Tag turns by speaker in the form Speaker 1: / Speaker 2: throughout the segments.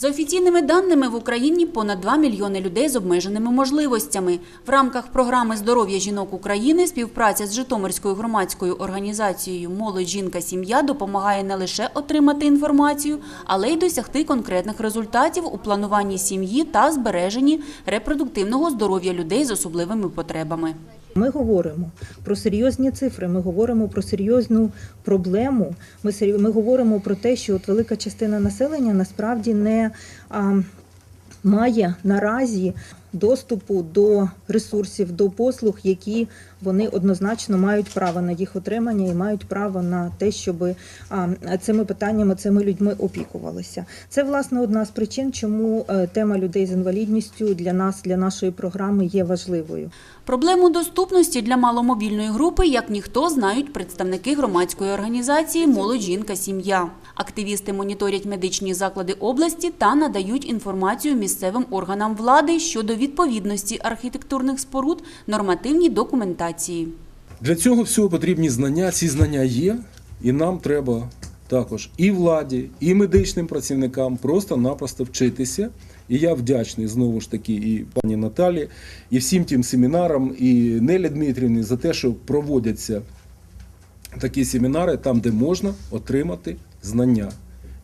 Speaker 1: За офіційними даними в Україні понад 2 мільйони людей з обмеженими можливостями. В рамках програми Здоров'я жінок України співпраця з Житомирською громадською організацією Молодь жінка сім'я допомагає не лише отримати інформацію, але й досягти конкретних результатів у плануванні сім'ї та збереженні репродуктивного здоров'я людей з особливими потребами.
Speaker 2: Ми говоримо про серйозні цифри, ми говоримо про серйозну проблему. Ми сері- ми говоримо про те, що от велика частина населення насправді не а, має наразі доступу до ресурсів, до послуг, які вони однозначно мають право на їх отримання і мають право на те, щоб цими питаннями, цими людьми опікувалися. Це власне одна з причин, чому е, тема людей з інвалідністю для нас, для нашої програми є важливою.
Speaker 1: Проблему доступності для маломобільної групи, як ніхто, знають представники громадської організації Молодь жінка сім'я. Активісти моніторять медичні заклади області та надають інформацію місцевим органам влади щодо відповідності архітектурних споруд нормативній документації.
Speaker 3: Для цього всього потрібні знання. Ці знання є, і нам треба також і владі, і медичним працівникам просто-напросто вчитися. І я вдячний знову ж таки і пані Наталі, і всім тим семінарам, і Нелі Дмитрівні за те, що проводяться такі семінари там, де можна отримати знання,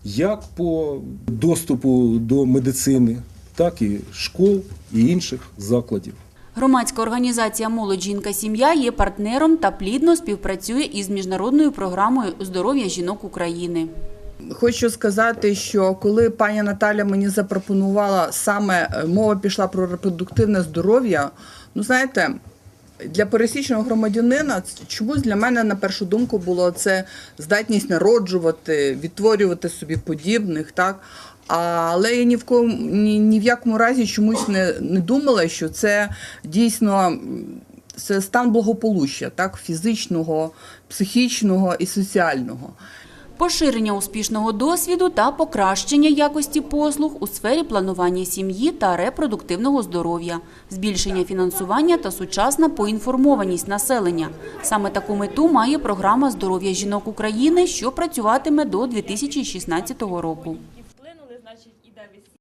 Speaker 3: як по доступу до медицини, так і школ і інших закладів.
Speaker 1: Громадська організація Молодь жінка сім'я є партнером та плідно співпрацює із міжнародною програмою здоров'я жінок України.
Speaker 4: Хочу сказати, що коли пані Наталя мені запропонувала саме е, мова пішла про репродуктивне здоров'я, ну знаєте, для пересічного громадянина чомусь для мене на першу думку було це здатність народжувати, відтворювати собі подібних, так. Але я ні в кому ні, ні в якому разі чомусь не, не думала, що це дійсно це стан благополуччя, так, фізичного, психічного і соціального.
Speaker 1: Поширення успішного досвіду та покращення якості послуг у сфері планування сім'ї та репродуктивного здоров'я, збільшення фінансування та сучасна поінформованість населення. Саме таку мету має програма здоров'я жінок України, що працюватиме до 2016 року.